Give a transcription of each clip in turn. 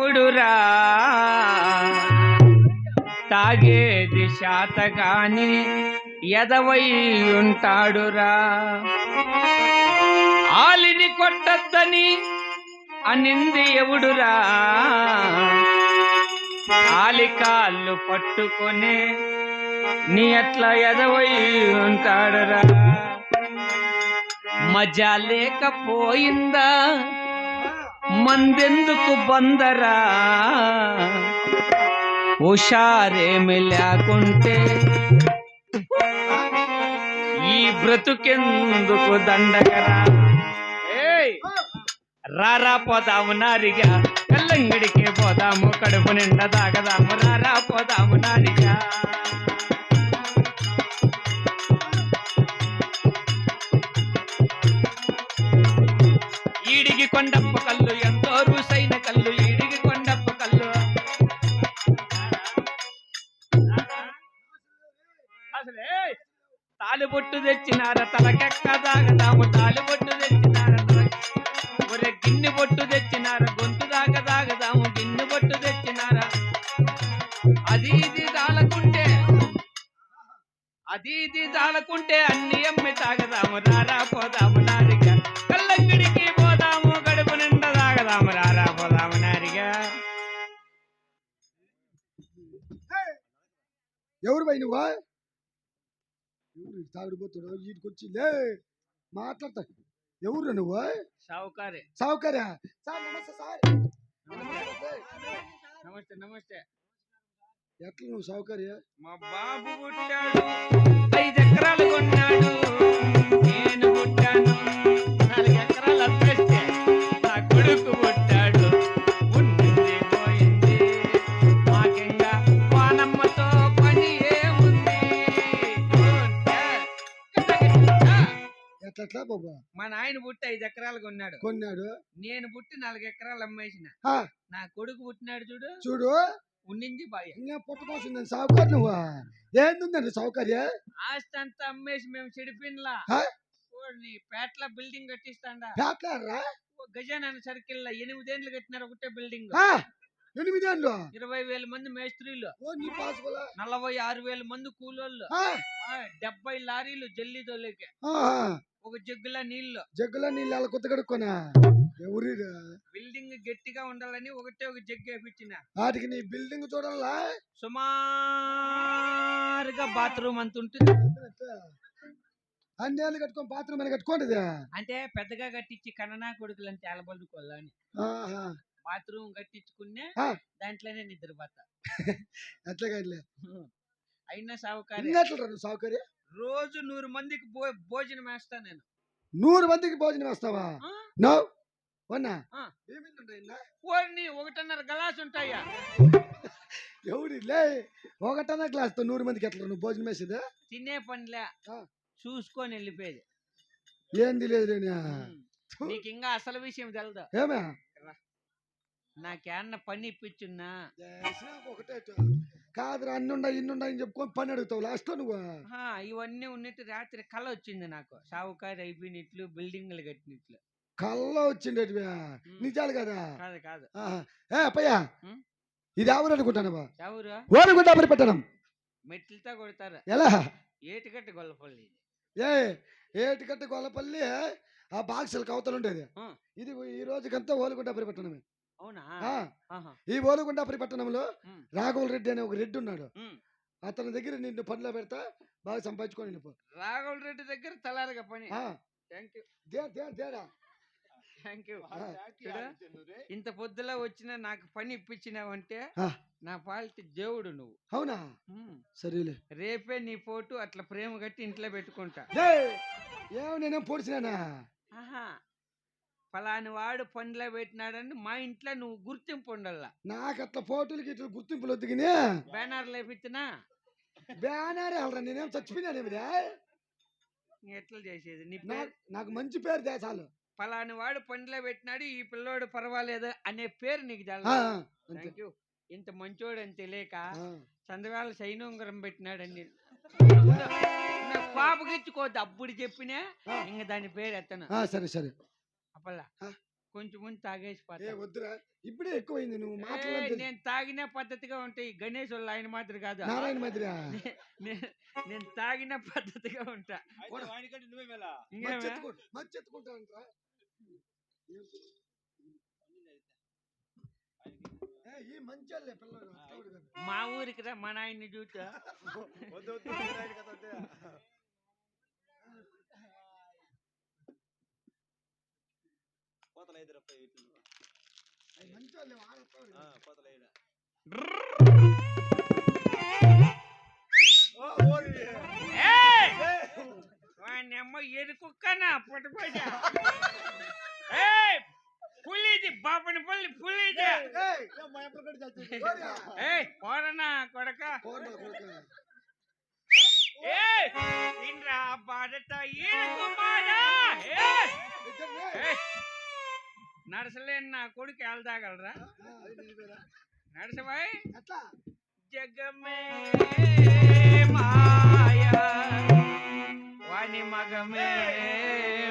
పుడురా తాగేది శాతగాని ఎదవై ఉంటాడురా. ఆలిని కొట్టద్దని అనింది ఎవడురా. ఆలికాళ్ళు పట్టుకొని నీ అట్లా ఎదవై ఉంటాడురా. మజా లేకపోయిందా? మందెందుకు బందరా? హుషారేమి లేకుంటే ఈ బ్రతుకెందుకు దండగరా రారా పోదాము నారిగా కల్లంగిడికి పోదాము కడుపు నిండా తాగదాము రారా పోదాము నారిగా. ఈడిగి కొండప్ప కల్లు తెచ్చినార తలకెక్క దాగదాము తాలిబొట్టు తెచ్చినార ఒరే గిన్నె బొట్టు తెచ్చినార గొంతు దాగదాము గిన్నె బొట్టు తెచ్చినార అది ఇది అది ఇది దాలకుంటే అన్ని అమ్మి తాగదాము రారా పోదాము నారిగా కళ్ళంగిడికి పోదాము గడుపు నిండా తాగదాము రారా పోదాము నారిగా ఎవరు పోయినవా ఎవరు తాగుడుపోతాడు వీటికి వచ్చి లే మాట్లాడతా. ఎవరు నువ్వు? సావుకారే. సౌకర్య సార్ నమస్తే సార్. నమస్తే. నమస్తే. ఎట్లా నువ్వు సౌకర్య మా బాబు పుట్టాడు. ఎట్లా బాబా? మా నాయన పుట్టి ఐదు ఎకరాలు కొన్నాడు. కొన్నాడు. నేను పుట్టి నాలుగు ఎకరాలు అమ్మేసిన. నా కొడుకు పుట్టినాడు చూడు. చూడు. ఉండింది బాయ్. ఇంకా నువ్వు? ఏందుందండి సౌకర్య ఆస్తి అంతా అమ్మేసి మేము చెడిపిన్లా పేటల బిల్డింగ్ కట్టిస్తాండా. పేట్లాడరా ఓ గజానన సర్కిల్లో ఎనిమిదేండ్లు కట్టినారు ఒకటే బిల్డింగ్. ఆ, ఎనిమిదేళ్ళు ఇరవై వేల మంది మేస్త్రీలు. నలభై ఆరు వేల మంది కూలోళ్ళు. డెబ్బై లారీలు జల్లి దొల్లికి ఒక జగ్గుల నీళ్ళు జగ్గులో నీళ్ళు అలా కొత్త కడుక్కోనా? ఎవరు బిల్డింగ్ గట్టిగా ఉండాలని ఒకటే ఒక జగ్గు వేపించిన. వాటికి నీ బిల్డింగ్ చూడాలా? సుమారుగా బాత్రూమ్ అంత ఉంటుంది. అన్నేళ్ళు కట్టుకొని బాత్రూమ్ అని కట్టుకోండి అంటే పెద్దగా కట్టించి కన్ననా కొడుకులని తేలబడుకోవాలని బాత్రూమ్ కట్టించుకునే. దాంట్లోనే నిద్రపోతా. ఇట్లే అయినా సావుకారి. నువ్వు సౌకర్య రోజు నూరు మందికి భోజనం వేస్తా నేను. నూరు మందికి భోజనం వేస్తావా? నో. వన్నా. ఒకటిన్నర గలాస్ ఉంటాయా? ఎవడి లే? ఒకటన్నా గ్లాస్తో నూరు మందికి ఎట్లా? నువ్వు భోజనం వేసేది? తినే పనిలే. చూసుకొని వెళ్ళిపోయేది. ఏంది లేదు. నీకు ఇంకా అసలు విషయం తెలదు. ఏమే? నాకేమన్నా పని ఇప్పించున్నా? ఒకటే. కాదురా అన్నుండా ఇన్నుండా అని చెప్పుకొని పని అడుగుతావు. లాస్ట్ నువ్వు. ఆహా, ఇవన్నీ ఉన్నట్టు రాత్రి కళ వచ్చింది నాకు. సావుకారి అయిపోయినట్లు బిల్డింగ్లు కట్టినట్లు. కళ్ళ వచ్చిండేటివి. నిజాలు కదా? కాదు కాదు. ఆహా. ఏ అప్పయ్యా. ఇది ఎవరు అనుకుంటానవా ఎవరు? ఓనుకుంటా మరి పెట్టడం. మెట్లతో కొడతారు. ఎలా? ఏటికట్టు గొల్లపల్లి ఏ ఏటికట్ట గొల్లపల్లి ఆ బాక్సులకు అవతల ఉండేది. ఆ. ఇది ఈ రోజుకంతా ఆ, ఆహా. ఈ ఓలుగుంట పరిపట్టణంలో ఉమ్. రాఘవుల రెడ్డి అనే ఒక రెడ్డి ఉన్నాడు. అతని దగ్గర నిన్ను పనిలో పెడతా బాగా సంపాదించుకొని రాఘవుల రెడ్డి దగ్గర తలారగా పని. ఇంత పొద్దులా వచ్చిన నాకు పని ఇప్పించినావంటే. నా పాలిటి దేవుడు నువ్వు. అవునా. సరేలే. రేపే నీ ఫోటో అట్లా ప్రేమ కట్టి ఇంట్లో పెట్టుకుంటా. ఏ ఏమి నేనేం పొడిచినానా ఫలాని వాడు పనిలో పెట్టినాడని మా ఇంట్లో నువ్వు గుర్తింపు ఉండాల. నాకు అట్లా ఫోటోలకి ఇట్లా గుర్తింపులు వద్దుగిని బ్యానర్ లేపించినా బ్యానర్ వెళ్ళరా నేనేం చచ్చిపోయినానేమిరా ఎట్లా చేసేది? నీ నాకు మంచి పేరు దే చాలు. ఫలాని వాడు పనిలో పెట్టినాడు ఈ పిల్లోడు పర్వాలేదు అనే పేరు నీకు. థ్యాంక్ యూ ఇంత మంచోడు అని తెలియక చంద్రవేళ సైనుంగరం పెట్టినాడని పాపకిచ్చుకోవద్దు అప్పుడు చెప్పినా. ఇంక దాని పేరు ఎత్తను. సరే సరే. అప్పలా ఆ. కొంచెం ముందు తాగేసి ఏ పోతా. వద్దురా ఇప్పుడే ఎక్కువైంది నువ్వు ఏయ్, మాట్లాడలేదు నేను తాగిన పద్ధతిగా ఉంటాయి గణేష్ వాళ్ళు ఆయన మాదిరి కాదు నారాయణ మధ్య నే- నేను తాగిన పద్ధతిగా ఉంటా కూడా. వాడికంటే నువ్వే మేలా ఇంకేమే మచ్చెత్తుకుంటానంట్రా ఈ మంచి పిల్లలు అత్తవాడు కాదు. మా ఊరికి రా మా నాయన్ని చూసా వద్దు వద్దు వాడి కథ అంతే. కోతలు ఐదు ఆ, కాదు. కోతలు ఐదు. ఓ, ఓరి. ఏయ్! ఏయ్! వాని అమ్మ ఎరుకుక్కనా పుట్టపోయా ఏయ్ పులిది బాపని పుల్లి పులిది ఏయ్, ఏ, పోరనా కొడక పోరా కొడుకా. ఏయ్ ఇంద్రా ఏయ్ ఇద్దరినే. ఏయ్! నడసలేని నా కొడుకు వెళ్దాగలరా ఆ, అది నిజమేరా. నడసబాయ్ ఎట్లా జగమే మాయా వాని మగమే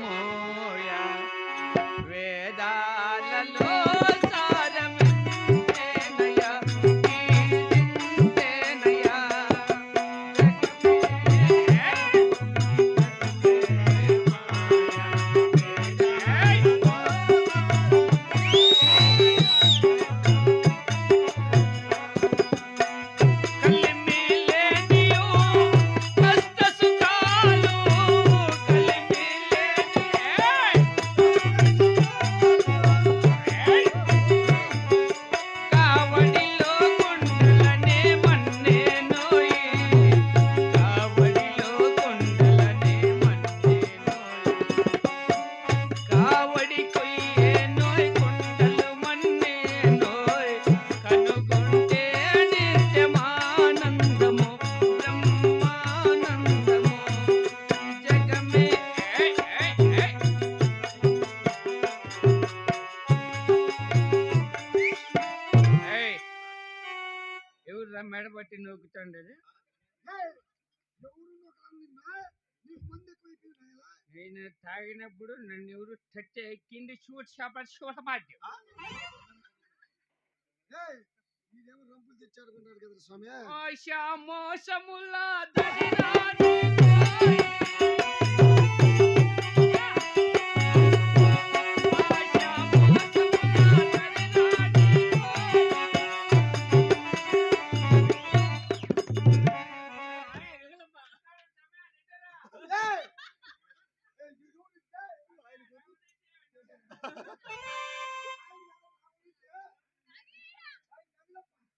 మోయా మెడబట్టి నూకుతుండేది ఏయ్, ఎవరున్నా కానీ నిన్న నీకు మంది ఎక్కువైపోయినాయా? నేను తాగినప్పుడు నన్ను ఎవరు తట్టే కింది షూట్ షాప్ చూడమాడ్డు ఏయ్, వీడేమో రంపులు కదా స్వామి మోసముల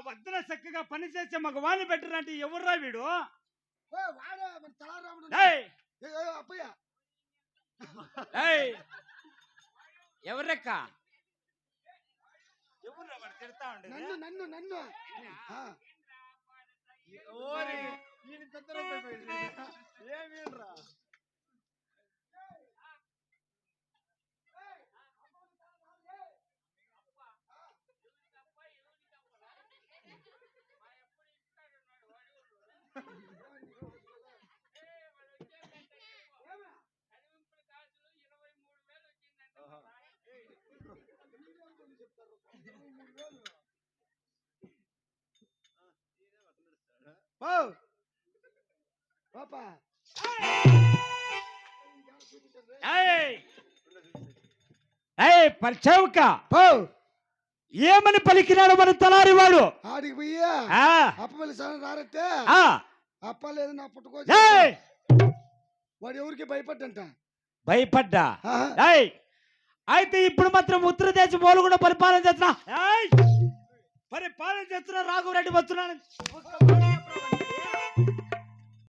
వద్దన చక్కగా పనిచేసే మగవాణ్ణి పెట్టరంటే ఎవర్రా వీడు! ఎవరక్క ఎవర్రా వాడు తిడతా ఉండేది? నన్ను నన్ను నన్ను. ఆ, పాపా. ఏమని పలికినాడు మన తలారి వాడు? ఆడికి పోయి ఆ, అప్పమల్లి సార్ రారంటే? ఆ, అప్ప లేదు నా పుట్టుకో! వాడు ఎవరికి భయపడ్డంట? భయపడ్డా! అయితే ఇప్పుడు మాత్రం ఉత్తర దేశం కూడా పరిపాలన చేస్తున్నా పరిపాలన చేస్తున్నా రాఘవరెడ్డి వస్తున్నాను